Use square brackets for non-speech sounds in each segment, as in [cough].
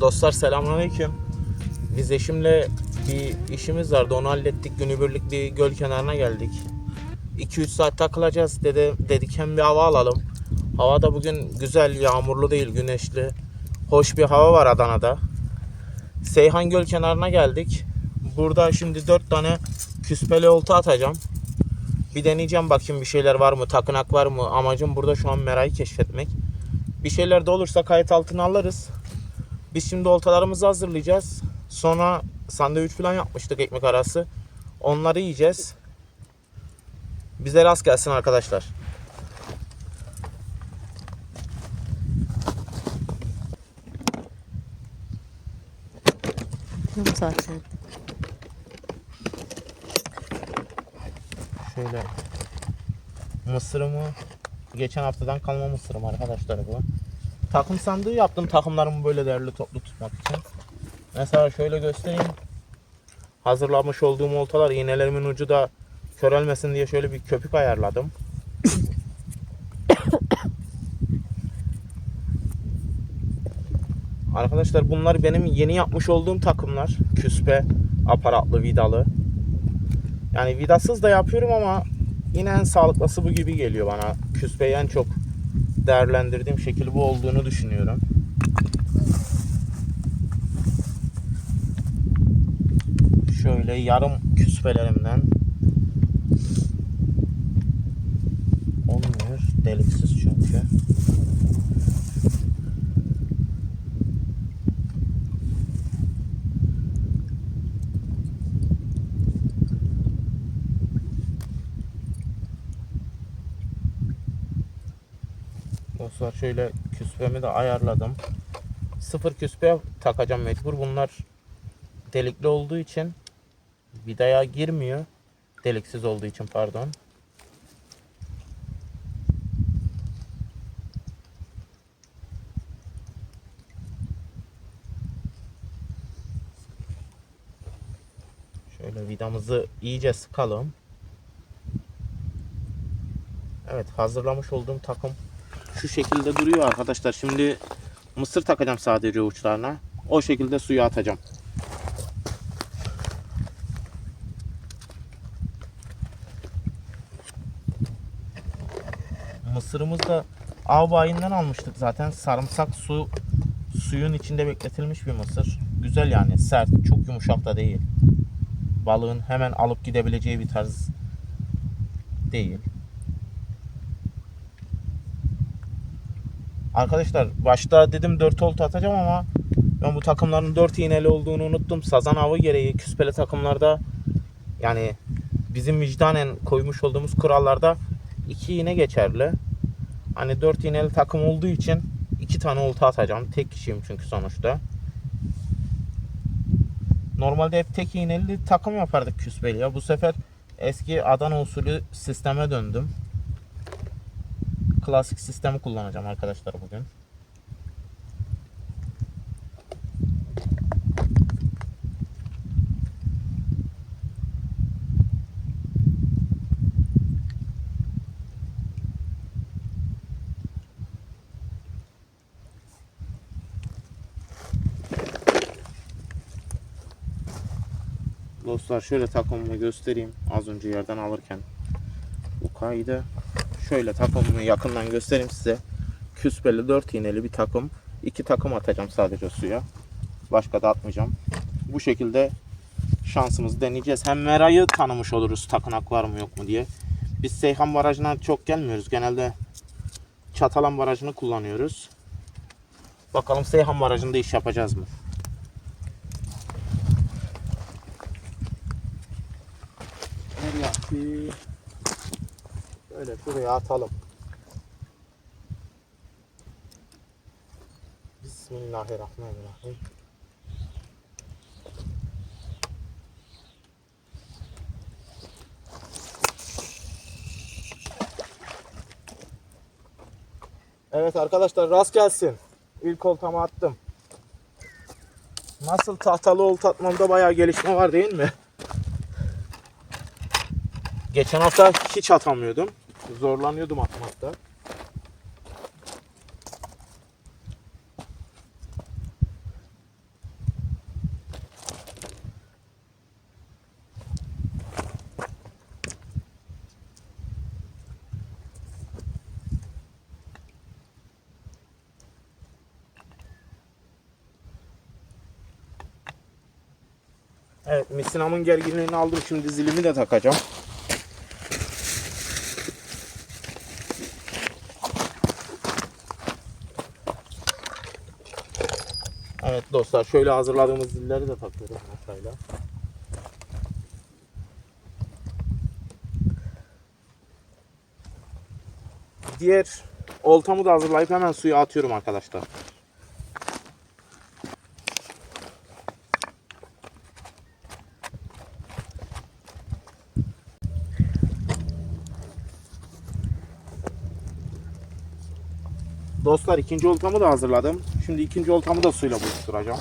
Dostlar selamünaleyküm. Biz eşimle bir işimiz vardı. Onu hallettik. Günübirlik bir göl kenarına geldik. 2-3 saat takılacağız dedi. Dedik hem bir hava alalım. Hava da bugün güzel, yağmurlu değil, güneşli. Hoş bir hava var Adana'da. Seyhan Göl kenarına geldik. Burada şimdi 4 tane küspeli olta atacağım. Bir deneyeceğim bakayım bir şeyler var mı, takınak var mı? Amacım burada şu an merayı keşfetmek. Bir şeyler de olursa kayıt altına alırız. Biz şimdi oltalarımızı hazırlayacağız. Sonra sandviç falan yapmıştık ekmek arası. Onları yiyeceğiz. Bize rast gelsin arkadaşlar. Yarım. Şöyle mısırımı geçen haftadan kalma mısırım arkadaşlar bu. Takım sandığı yaptım takımlarımı böyle değerli toplu tutmak için. Mesela şöyle göstereyim. Hazırlamış olduğum oltalar iğnelerimin ucu da körelmesin diye şöyle bir köpük ayarladım. [coughs] Arkadaşlar bunlar benim yeni yapmış olduğum takımlar. Küspe, aparatlı, vidalı. Yani vidasız da yapıyorum ama yine en sağlıklısı bu gibi geliyor bana. Küspeyi en çok değerlendirdiğim şekil bu olduğunu düşünüyorum. Şöyle yarım küspelerimden olmuyor. Deliksiz çünkü. Dostlar şöyle küspemi de ayarladım. Sıfır küspe takacağım mecbur. Bunlar delikli olduğu için vidaya girmiyor. Deliksiz olduğu için pardon. Şöyle vidamızı iyice sıkalım. Evet hazırlamış olduğum takım şu şekilde duruyor arkadaşlar. Şimdi mısır takacağım sadece uçlarına. O şekilde suya atacağım. Mısırımız da av bayinden almıştık zaten. Sarımsak su suyun içinde bekletilmiş bir mısır. Güzel yani sert, çok yumuşak da değil. Balığın hemen alıp gidebileceği bir tarz değil. Arkadaşlar başta dedim 4 olta atacağım ama ben bu takımların 4 iğneli olduğunu unuttum. Sazan avı gereği küspeli takımlarda yani bizim vicdanen koymuş olduğumuz kurallarda 2 iğne geçerli. Hani 4 iğneli takım olduğu için 2 tane olta atacağım. Tek kişiyim çünkü sonuçta. Normalde hep tek iğneli takım yapardık küspeli ya. Bu sefer eski Adana usulü sisteme döndüm klasik sistemi kullanacağım arkadaşlar bugün. Dostlar şöyle takımımı göstereyim az önce yerden alırken. Bu kaydı şöyle takımımı yakından göstereyim size. Küspeli 4 iğneli bir takım. 2 takım atacağım sadece suya. Başka da atmayacağım. Bu şekilde şansımızı deneyeceğiz. Hem merayı tanımış oluruz takınak var mı yok mu diye. Biz Seyhan Barajı'na çok gelmiyoruz. Genelde Çatalan Barajı'nı kullanıyoruz. Bakalım Seyhan Barajı'nda iş yapacağız mı? Nereye? Böyle şuraya atalım. Bismillahirrahmanirrahim. Evet arkadaşlar rast gelsin. İlk oltamı attım. Nasıl tahtalı olta atmamda bayağı gelişme var değil mi? Geçen hafta hiç atamıyordum zorlanıyordum atmakta. Evet misinamın gerginliğini aldım. Şimdi zilimi de takacağım. Dostlar şöyle hazırladığımız zilleri de takıyorum aşağıya. Diğer oltamı da hazırlayıp hemen suya atıyorum arkadaşlar. Dostlar ikinci oltamı da hazırladım. Şimdi ikinci oltamı da suyla buluşturacağım.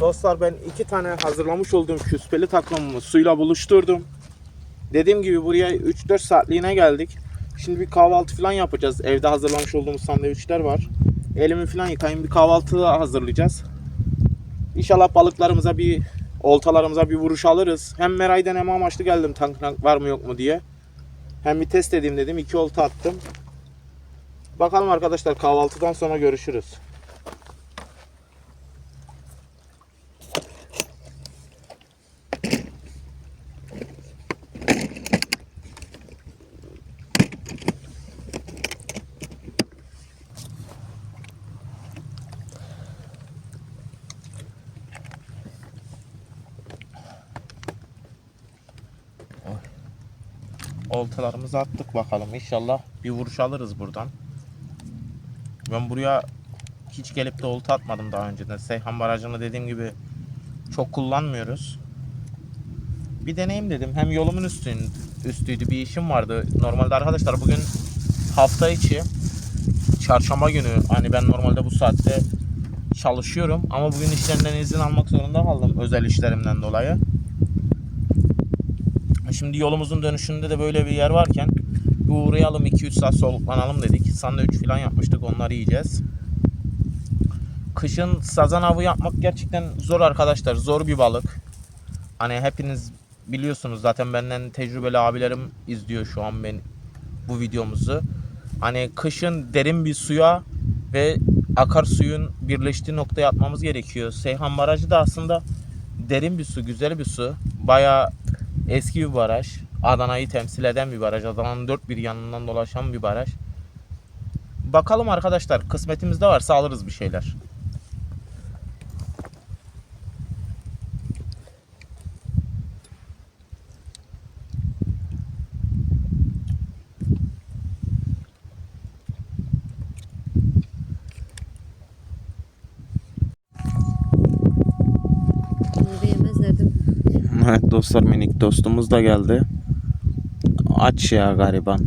Dostlar ben iki tane hazırlamış olduğum küspeli takımımı suyla buluşturdum. Dediğim gibi buraya 3-4 saatliğine geldik. Şimdi bir kahvaltı falan yapacağız. Evde hazırlamış olduğumuz sandviçler var. Elimi falan yıkayayım bir kahvaltı hazırlayacağız. İnşallah balıklarımıza bir oltalarımıza bir vuruş alırız. Hem meray deneme amaçlı geldim tank var mı yok mu diye. Hem bir test edeyim dedim. iki olta attım. Bakalım arkadaşlar kahvaltıdan sonra görüşürüz. Oltalarımızı attık bakalım. İnşallah bir vuruş alırız buradan. Ben buraya hiç gelip de olta atmadım daha önceden. Seyhan Barajı'nı dediğim gibi çok kullanmıyoruz. Bir deneyim dedim. Hem yolumun üstün, üstüydü bir işim vardı. Normalde arkadaşlar bugün hafta içi çarşamba günü hani ben normalde bu saatte çalışıyorum ama bugün işlerinden izin almak zorunda kaldım özel işlerimden dolayı. Şimdi yolumuzun dönüşünde de böyle bir yer varken bir uğrayalım 2-3 saat soluklanalım dedik. Sandviç falan yapmıştık onları yiyeceğiz. Kışın sazan avı yapmak gerçekten zor arkadaşlar. Zor bir balık. Hani hepiniz biliyorsunuz zaten benden tecrübeli abilerim izliyor şu an ben bu videomuzu. Hani kışın derin bir suya ve akarsuyun birleştiği noktaya atmamız gerekiyor. Seyhan Barajı da aslında derin bir su, güzel bir su. Bayağı eski bir baraj. Adana'yı temsil eden bir baraj. Adana'nın dört bir yanından dolaşan bir baraj. Bakalım arkadaşlar kısmetimizde varsa alırız bir şeyler. Meyve yemezlerdim. Evet dostlar minik dostumuz da geldi. Aç ya gariban.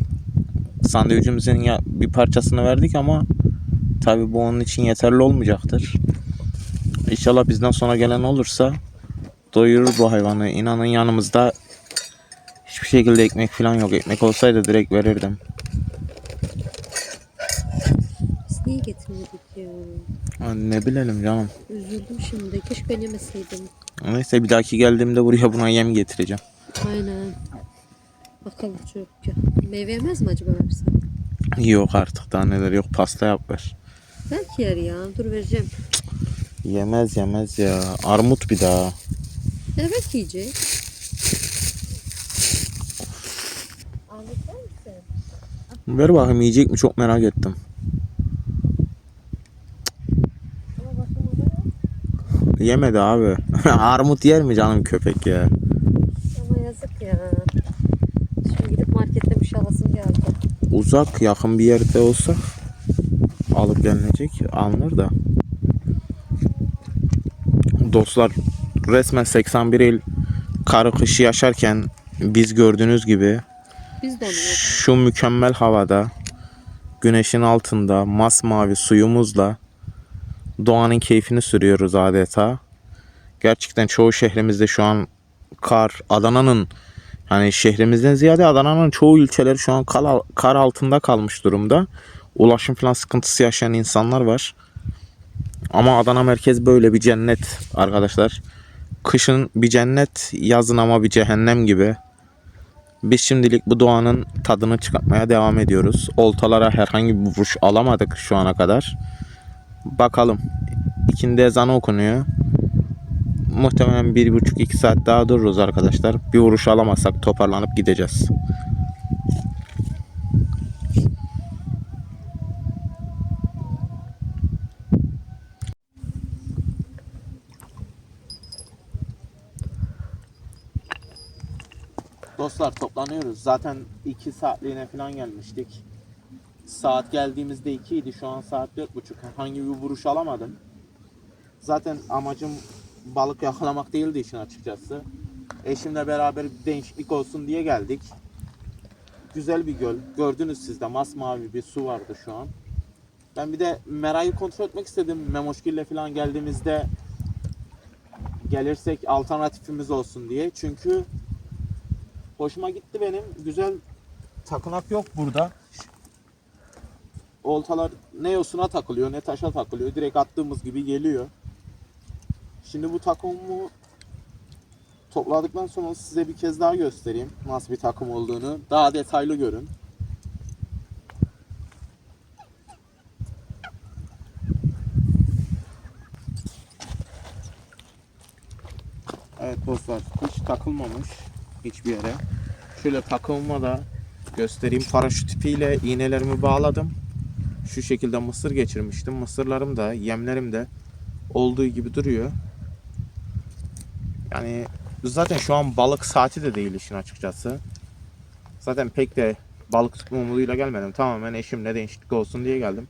Sandviçimizin ya bir parçasını verdik ama tabi bu onun için yeterli olmayacaktır. İnşallah bizden sonra gelen olursa doyurur bu hayvanı. İnanın yanımızda hiçbir şekilde ekmek falan yok. Ekmek olsaydı direkt verirdim. Biz niye getirmedik ya? Ne bilelim canım. Üzüldüm şimdi. Keşke yemeseydim. Neyse bir dahaki geldiğimde buraya buna yem getireceğim. Aynen. Bakalım çok ya. Meyve yemez mi acaba versem? Yok artık daha neler yok pasta yap ver. Belki yer ya. Dur vereceğim. Yemez yemez ya. Armut bir daha. Belki yiyecek. Ver bakayım yiyecek mi çok merak ettim. Ama bakın orada Yemedi abi. [laughs] Armut yer mi canım köpek ya? Ama yazık ya. Şimdi gidip markette bir şey alasım geldi. uzak yakın bir yerde olsak alıp gelinecek alınır da. Dostlar resmen 81 il karı kışı yaşarken biz gördüğünüz gibi Biz şu mükemmel havada güneşin altında masmavi suyumuzla doğanın keyfini sürüyoruz adeta. Gerçekten çoğu şehrimizde şu an kar, Adana'nın hani şehrimizden ziyade Adana'nın çoğu ilçeleri şu an kar, kar altında kalmış durumda. Ulaşım falan sıkıntısı yaşayan insanlar var. Ama Adana merkez böyle bir cennet arkadaşlar. Kışın bir cennet, yazın ama bir cehennem gibi. Biz şimdilik bu doğanın tadını çıkartmaya devam ediyoruz. Oltalara herhangi bir vuruş alamadık şu ana kadar. Bakalım. İkindi ezanı okunuyor. Muhtemelen bir buçuk iki saat daha dururuz arkadaşlar. Bir vuruş alamazsak toparlanıp gideceğiz. Dostlar toplanıyoruz. Zaten 2 saatliğine falan gelmiştik. Saat geldiğimizde 2 idi. Şu an saat 4.30. Herhangi bir vuruş alamadım. Zaten amacım balık yakalamak değildi işin açıkçası. Eşimle beraber bir değişiklik olsun diye geldik. Güzel bir göl. Gördünüz siz de masmavi bir su vardı şu an. Ben bir de Mera'yı kontrol etmek istedim. Memoşgil'le falan geldiğimizde gelirsek alternatifimiz olsun diye. Çünkü hoşuma gitti benim. Güzel takınak yok burada. Oltalar ne yosuna takılıyor ne taşa takılıyor. Direkt attığımız gibi geliyor. Şimdi bu takımı topladıktan sonra size bir kez daha göstereyim. Nasıl bir takım olduğunu. Daha detaylı görün. Evet dostlar hiç takılmamış hiçbir yere. Şöyle takımıma da göstereyim. Paraşüt ipiyle iğnelerimi bağladım. Şu şekilde mısır geçirmiştim. Mısırlarım da yemlerim de olduğu gibi duruyor. Yani zaten şu an balık saati de değil işin açıkçası. Zaten pek de balık tutma umuduyla gelmedim. Tamamen eşimle değişiklik olsun diye geldim.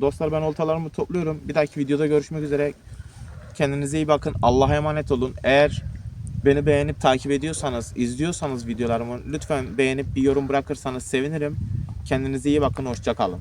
Dostlar ben oltalarımı topluyorum. Bir dahaki videoda görüşmek üzere. Kendinize iyi bakın. Allah'a emanet olun. Eğer beni beğenip takip ediyorsanız, izliyorsanız videolarımı lütfen beğenip bir yorum bırakırsanız sevinirim. Kendinize iyi bakın. Hoşça kalın.